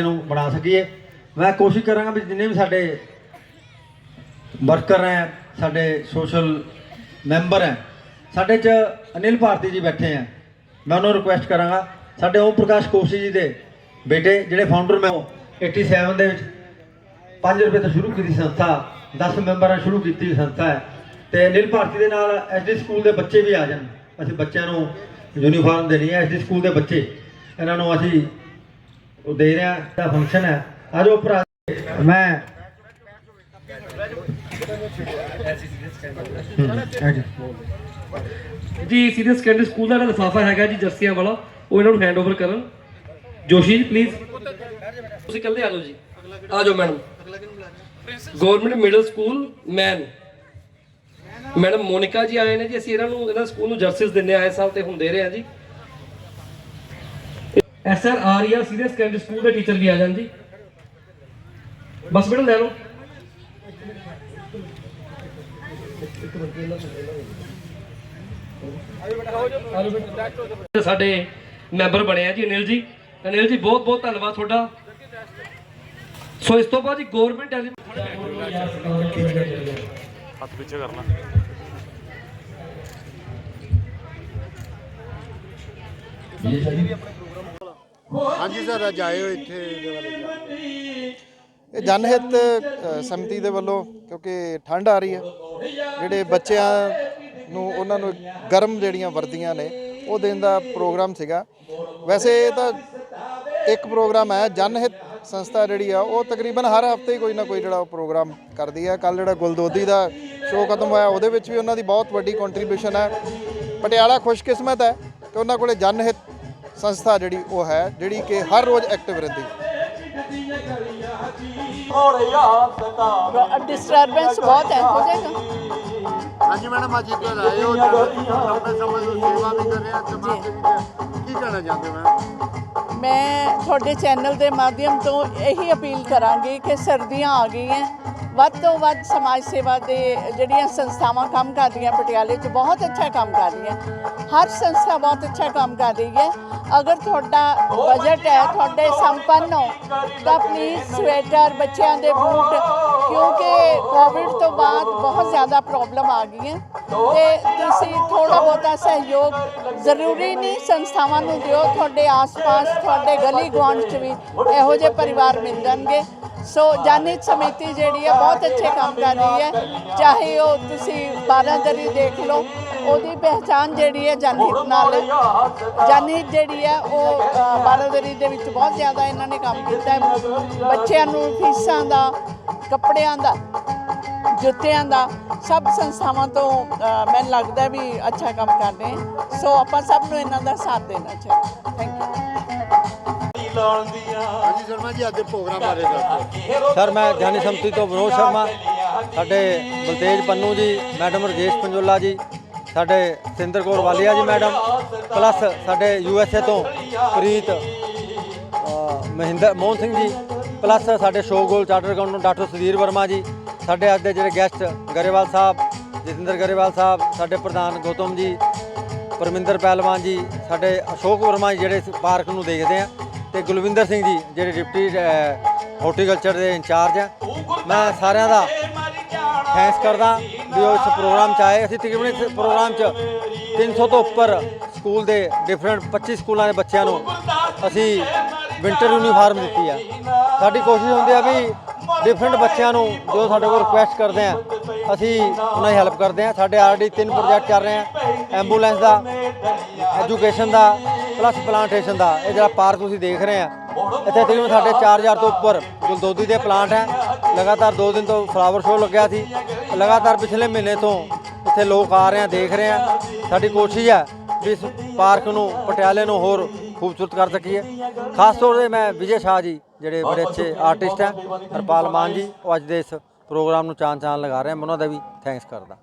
ਨੂੰ ਬਣਾ ਸਕੀਏ। ਮੈਂ ਕੋਸ਼ਿਸ਼ ਕਰਾਂਗਾ ਵੀ ਜਿੰਨੇ ਵੀ ਸਾਡੇ ਵਰਕਰ ਹੈ, ਸਾਡੇ ਸੋਸ਼ਲ ਮੈਂਬਰ ਹੈ, ਸਾਡੇ ਚ ਅਨਿਲ ਭਾਰਤੀ ਜੀ ਬੈਠੇ ਹੈ। ਮੈਂ ਉਹਨਾਂ ਨੂੰ ਰਿਕੁਐਸਟ ਕਰਾਂਗਾ, ਸਾਡੇ ਓਮ ਪ੍ਰਕਾਸ਼ ਕੋਸ਼ੀ ਜੀ ਦੇ ਬੇਟੇ, ਜਿਹੜੇ ਫਾਊਂਡਰ ਮੈਂ ਉਹ 87 ਦੇ ਵਿੱਚ 5 ਰੁਪਏ ਤੋਂ ਸ਼ੁਰੂ ਕੀਤੀ ਸੰਸਥਾ 10 ਮੈਂਬਰਾਂ ਸ਼ੁਰੂ ਕੀਤੀ ਸੰਸਥਾ ਹੈ। ਤੇ ਅਨਿਲ ਭਾਰਤੀ ਦੇ ਨਾਲ ਐਸਡੀ ਸਕੂਲ ਦੇ ਬੱਚੇ ਵੀ ਆ ਜਾਣ। ਅਸੀਂ ਬੱਚਿਆਂ ਨੂੰ ਯੂਨੀਫਾਰਮ ਦੇਣੀ ਹੈ ਐਸਡੀ ਸਕੂਲ ਦੇ ਬੱਚੇ। ਇਹਨਾਂ ਨੂੰ ਅਸੀਂ ਉਹ ਦੇ ਰਿਹਾ ਦਾ ਫੰਕਸ਼ਨ ਹੈ। ਅੱਜ ਉਹ ਭਰਾ। ਮੈਂ ਜੀ। ਸੀਨੀਅਰ ਸੈਕੰਡਰੀ ਸਕੂਲ ਦਾ ਜਿਹੜਾ ਹੈਗਾ ਜੀ, ਜਰਸੀਆਂ ਵਾਲਾ, ਉਹ ਇਹਨਾਂ ਨੂੰ ਹੈਂਡਓਵਰ ਕਰਨ। ਜੋਸ਼ੀ ਜੀ ਪਲੀਜ਼ ਤੁਸੀਂ ਕੱਲੇ ਆ ਜਾਓ ਜੀ। ਆ ਜਾਓ ਮੈਡਮ ਗਵਰਨਮੈਂਟ ਮਿਡਲ ਸਕੂਲ ਮੈਨ ਮੈਡਮ ਮੋਨਿਕਾ ਜੀ ਆਏ ਨੇ ਜੀ, ਅਸੀਂ ਇਹਨਾਂ ਨੂੰ ਇਹਨਾਂ ਸਕੂਲ ਨੂੰ ਜਰਸੀਜ਼ ਦਿੰਨੇ ਆਏ ਸਾਲ ਤੇ ਹੁਣ ਦੇ ਰਹੇ ਹਾਂ ਜੀ। S R Arya senior secondary school ਦੇ ਟੀਚਰ ਵੀ ਆ ਜਾਣ ਜੀ। ਬਸ ਮੈਡਮ ਲੈ ਲਓ। ਸਾਡੇ ਮੈਂਬਰ ਬਣੇ ਆ ਜੀ ਅਨਿਲ ਜੀ। ਅਨਿਲ ਜੀ, ਬਹੁਤ ਬਹੁਤ ਧੰਨਵਾਦ ਤੁਹਾਡਾ। ਸੋ ਇਸ ਤੋਂ ਬਾਅਦ ਜੀ ਗਵਰਨਮੈਂਟ ਹੱਥ ਪਿੱਛੇ ਕਰਨਾ ਹਾਂਜੀ ਸਰ ਅੱਜ ਆਏ ਹੋ ਇੱਥੇ ਇਹਦੇ ਬਾਰੇ ਜਾਣਕਾਰੀ। ਇਹ ਜਨਹਿਤ ਅ, ਸਮਿਤੀ ਦੇ ਵੱਲੋਂ ਕਿਉਂਕਿ ਠੰਡ ਆ ਰਹੀ ਹੈ ਜਿਹੜੇ ਬੱਚਿਆਂ ਨੂੰ ਉਹਨਾਂ ਨੂੰ ਗਰਮ ਜਿਹੜੀਆਂ ਵਰਦੀਆਂ ਨੇ ਉਹ ਦੇਣ ਦਾ ਪ੍ਰੋਗਰਾਮ ਸੀਗਾ। ਵੈਸੇ ਇਹ ਤਾਂ ਇੱਕ ਪ੍ਰੋਗਰਾਮ ਹੈ ਜਨਹਿਤ ਸੰਸਥਾ ਜਿਹੜੀ ਆ ਉਹ ਤਕਰੀਬਨ ਹਰ ਹਫ਼ਤੇ ਹੀ ਕੋਈ ਨਾ ਕੋਈ ਜਿਹੜਾ ਉਹ ਪ੍ਰੋਗਰਾਮ ਕਰਦੀ ਹੈ ਕੱਲ ਜਿਹੜਾ ਗੁਲਦੋਦੀ ਦਾ ਸ਼ੋਅ ਖਤਮ ਹੋਇਆ ਉਹਦੇ ਵਿੱਚ ਵੀ ਉਹਨਾਂ ਦੀ ਬਹੁਤ ਵੱਡੀ ਕੰਟਰੀਬਿਊਸ਼ਨ ਹੈ। ਪਟਿਆਲਾ ਖੁਸ਼ਕਿਸਮਤ ਹੈ ਕਿ ਉਹਨਾਂ ਕੋਲੇ ਜਨਹਿਤ ਸੰਸਥਾ ਜਿਹੜੀ ਉਹ ਹੈ ਜਿਹੜੀ ਕਿ ਹਰ ਰੋਜ਼ ਐਕਟਿਵ ਰਹਿੰਦੀ। ਡਿਸਟਰਬੈਂਸ ਬਹੁਤ ਹੈ ਹੋ ਜਾਏਗਾ। ਹਾਂਜੀ ਮੈਡਮ ਅੱਜ ਇੱਧਰ ਆਏ ਹੋ ਲੰਬੇ ਸਮੇਂ ਤੋਂ ਸੇਵਾ ਵੀ ਕਰ ਰਹੇ ਆ ਸਮਾਜ ਸੇਵੀ ਦੇ ਕੀ ਕਹਿਣਾ ਚਾਹੁੰਦੇ ਹੋ ਮੈਮ ਮੈਂ ਤੁਹਾਡੇ ਚੈਨਲ ਦੇ ਮਾਧਿਅਮ ਤੋਂ ਇਹੀ ਅਪੀਲ ਕਰਾਂਗੀ ਕਿ ਸਰਦੀਆਂ ਆ ਗਈਆਂ। ਵੱਧ ਤੋਂ ਵੱਧ ਸਮਾਜ ਸੇਵਾ ਦੇ ਜਿਹੜੀਆਂ ਸੰਸਥਾਵਾਂ ਕੰਮ ਕਰ ਰਹੀਆਂ ਪਟਿਆਲੇ 'ਚ ਬਹੁਤ ਅੱਛਾ ਕੰਮ ਕਰ ਰਹੀਆਂ। ਹਰ ਸੰਸਥਾ ਬਹੁਤ ਅੱਛਾ ਕੰਮ ਕਰ ਰਹੀ ਹੈ। ਅਗਰ ਤੁਹਾਡਾ ਬਜਟ ਹੈ ਤੁਹਾਡੇ ਸੰਪੰਨ ਹੋ ਤਾਂ ਪਲੀਜ਼ ਸਵੈਟਰ ਬੱਚਿਆਂ ਦੇ ਬੂਟ ਕਿਉਂਕਿ ਕੋਵਿਡ ਤੋਂ ਬਾਅਦ ਬਹੁਤ ਜ਼ਿਆਦਾ ਪ੍ਰੋਬਲਮ ਆ ਗਈ ਹੈ। ਤੇ ਤੁਸੀਂ ਥੋੜਾ ਬਹੁਤਾ ਸਹਿਯੋਗ ਜ਼ਰੂਰੀ ਨਹੀਂ ਸੰਸਥਾਵਾਂ ਨੂੰ ਦਿਓ ਤੁਹਾਡੇ ਆਸ-ਪਾਸ ਤੁਹਾਡੇ ਗਲੀ ਗੁਆਂਢ 'ਚ ਵੀ ਇਹੋ ਜਿਹੇ ਪਰਿਵਾਰ ਮਿਲ ਜਾਣਗੇ। ਸੋ ਜਾਨਿਤ ਸਮਿਤੀ ਜਿਹੜੀ ਹੈ ਬਹੁਤ ਅੱਛੇ ਕੰਮ ਕਰ ਰਹੀ ਹੈ। ਚਾਹੇ ਉਹ ਤੁਸੀਂ ਬਾਰਾਂਦਰੀ ਦੇਖ ਲਓ, ਉਹਦੀ ਪਹਿਚਾਨ ਜਿਹੜੀ ਹੈ ਜਨਹਿਤ ਨਾਲ। ਹੈ। ਜਨਹਿਤ ਜਿਹੜੀ ਹੈ ਉਹ ਬਾਰਾਂਦਰੀ ਦੇ ਵਿੱਚ ਬਹੁਤ ਜ਼ਿਆਦਾ ਇਹਨਾਂ ਨੇ ਕੰਮ ਕੀਤਾ ਹੈ। ਬੱਚਿਆਂ ਨੂੰ ਫੀਸਾਂ ਦਾ, ਕੱਪੜਿਆਂ ਦਾ, ਜੁੱਤਿਆਂ ਦਾ, ਸਭ ਸੰਸਥਾਵਾਂ ਤੋਂ ਮੈਨੂੰ ਲੱਗਦਾ ਵੀ ਅੱਛਾ ਕੰਮ ਕਰ ਰਹੇ ਸੋ ਆਪਾਂ ਸਭ ਨੂੰ ਇਹਨਾਂ ਦਾ ਸਾਥ ਦੇਣਾ ਚਾਹੀਦਾ। ਥੈਂਕ ਯੂ ਹਾਂਜੀ ਸ਼ਰਮਾ ਜੀ ਅੱਜ ਦੇ ਪ੍ਰੋਗਰਾਮ ਬਾਰੇ ਦੱਸੋ। ਸਰ ਮੈਂ ਗਿਆਨੀ ਸਮਤੀ ਤੋਂ ਵਿਨੋਦ ਸ਼ਰਮਾ। ਸਾਡੇ ਬਲਤੇਜ ਪੰਨੂ ਜੀ ਮੈਡਮ ਰਜੇਸ਼ ਪੰਜੋਲਾ ਜੀ ਸਾਡੇ ਸਿੰਦਰ ਕੌਰ ਵਾਲੀਆ ਜੀ ਮੈਡਮ ਪਲੱਸ ਸਾਡੇ ਯੂ ਐਸ ਏ ਤੋਂ ਪ੍ਰੀਤ ਅ, ਮਹਿੰਦਰ ਮੋਹਨ ਸਿੰਘ ਜੀ ਪਲੱਸ ਸਾਡੇ ਸ਼ੋਗੋਲ charter accountant doctor Sudhir Verma ji ਸਾਡੇ ਅੱਜ ਦੇ ਜਿਹੜੇ ਗੈਸਟ ਗਰੇਵਾਲ ਸਾਹਿਬ ਜਤਿੰਦਰ ਗਰੇਵਾਲ ਸਾਹਿਬ ਸਾਡੇ ਪ੍ਰਧਾਨ ਗੌਤਮ ਜੀ ਪਰਮਿੰਦਰ ਪਹਿਲਵਾਨ ਜੀ ਸਾਡੇ ਅਸ਼ੋਕ ਵਰਮਾ ਜੀ ਜਿਹੜੇ ਇਸ ਪਾਰਕ ਨੂੰ ਦੇਖਦੇ ਆ। ਤੇ ਗੁਲਵਿੰਦਰ ਸਿੰਘ ਜੀ, ਜਿਹੜੇ ਡਿਪਟੀ ਹਾਰਟੀਕਲਚਰ ਦੇ ਇੰਚਾਰਜ ਆ। ਮੈਂ ਸਾਰਿਆਂ ਦਾ ਥੈਂਕਸ ਕਰਦਾ ਵੀ ਉਹ ਇਸ ਪ੍ਰੋਗਰਾਮ 'ਚ ਆਏ। ਅਸੀਂ ਤਕਰੀਬਨ ਇਸ ਪ੍ਰੋਗਰਾਮ 'ਚ 300 ਤੋਂ ਉੱਪਰ ਸਕੂਲ ਦੇ ਡਿਫਰੈਂਟ 25 ਸਕੂਲਾਂ ਦੇ ਬੱਚਿਆਂ ਨੂੰ ਅਸੀਂ ਵਿੰਟਰ ਯੂਨੀਫਾਰਮ ਦਿੱਤੀ ਆ। ਸਾਡੀ ਕੋਸ਼ਿਸ਼ ਹੁੰਦੀ ਆ ਵੀ ਡਿਫਰੈਂਟ ਬੱਚਿਆਂ ਨੂੰ ਜੋ ਸਾਡੇ ਕੋਲ ਰਿਕੁਐਸਟ ਕਰਦੇ ਆ, ਅਸੀਂ ਉਹਨਾਂ ਦੀ ਹੈਲਪ ਕਰਦੇ ਆ। ਸਾਡੇ ਆਲਰੇਡੀ ਤਿੰਨ ਪ੍ਰੋਜੈਕਟ ਚੱਲ ਰਹੇ ਆ। ਐਂਬੂਲੈਂਸ ਦਾ ਐਜੂਕੇਸ਼ਨ ਦਾ ਪਲੱਸ ਪਲਾਂਟੇਸ਼ਨ ਦਾ। ਇਹ ਜਿਹੜਾ ਪਾਰਕ ਤੁਸੀਂ ਦੇਖ ਰਹੇ ਆ, ਇੱਥੇ ਤਕਰੀਬਨ ਸਾਡੇ 4000 ਤੋਂ ਉੱਪਰ ਗੁਲਦੋਦੀ ਦੇ ਪਲਾਂਟ ਹੈ। ਲਗਾਤਾਰ 2 ਦਿਨ ਤੋਂ ਫਲਾਵਰ ਸ਼ੋਅ ਲੱਗਿਆ ਸੀ। ਲਗਾਤਾਰ ਪਿਛਲੇ ਮਹੀਨੇ ਤੋਂ ਇੱਥੇ ਲੋਕ ਆ ਰਹੇ ਆ, ਦੇਖ ਰਹੇ ਆ। ਸਾਡੀ ਕੋਸ਼ਿਸ਼ ਹੈ ਵੀ ਇਸ ਪਾਰਕ ਨੂੰ, ਪਟਿਆਲੇ ਨੂੰ ਹੋਰ ਖੂਬਸੂਰਤ ਕਰ ਸਕੀਏ। ਖਾਸ ਤੌਰ ਤੇ ਮੈਂ ਵਿਜੇ ਸ਼ਾਹ ਜੀ, ਜਿਹੜੇ ਬੜੇ ਅੱਛੇ ਆਰਟਿਸਟ ਹੈ, ਹਰਪਾਲ ਮਾਨ ਜੀ, ਉਹ ਅੱਜ ਦੇ ਇਸ ਪ੍ਰੋਗਰਾਮ ਨੂੰ ਚਾਨ ਚਾਂਦ ਲਗਾ ਰਹੇ ਆ। ਮੈਂ ਉਹਨਾਂ ਦਾ ਵੀ ਥੈਂਕਸ ਕਰਦਾ।